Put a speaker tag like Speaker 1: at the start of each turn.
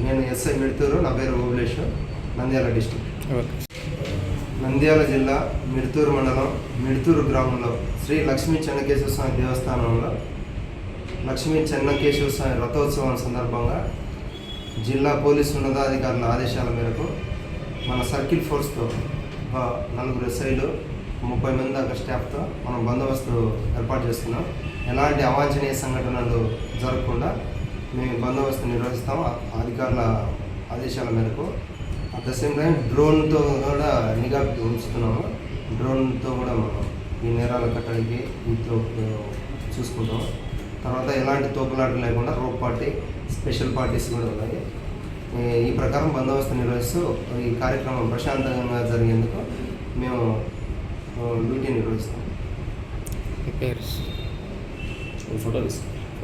Speaker 1: నేను ఎస్ఐ మిడుతూరు నా పేరు ఓబులేష్ నంద్యాల డిస్టిక్ నంద్యాల జిల్లా మిడుతూరు మండలం మిడుతూరు గ్రామంలో శ్రీ లక్ష్మీ చెన్నకేశ్వర స్వామి దేవస్థానంలో లక్ష్మీ చెన్నకేశ్వర స్వామి రథోత్సవం సందర్భంగా జిల్లా పోలీసు ఉన్నతాధికారుల ఆదేశాల మేరకు మన సర్కిల్ ఫోర్స్తో ఒక నలుగురు ఎస్ఐలు ముప్పై మంది దాకా స్టాఫ్తో మనం బందోబస్తు ఏర్పాటు చేసుకున్నాం ఎలాంటి అవాంఛనీయ సంఘటనలు జరగకుండా మేము బందోబస్తు నిర్వహిస్తాం ఆ- అధికారుల ఆదేశాల మేరకు. అట్ ద సేమ్ టైం డ్రోన్తో కూడా నిఘా ఉంచుతున్నాము. డ్రోన్తో కూడా మనం ఈ నేరాల కట్టడికి ఇంట్లో చూసుకుంటాం తర్వాత ఎలాంటి తోపులాటలు లేకుండా రోప్ పార్టీ స్పెషల్ పార్టీస్ కూడా ఉన్నాయి. ఈ- ప్రకారం బందోబస్తు నిర్వహిస్తూ ఈ కార్యక్రమం ప్రశాంతంగా జరిగేందుకు మేము డ్యూటీ నిర్వహిస్తాం.
Speaker 2: ఫోటో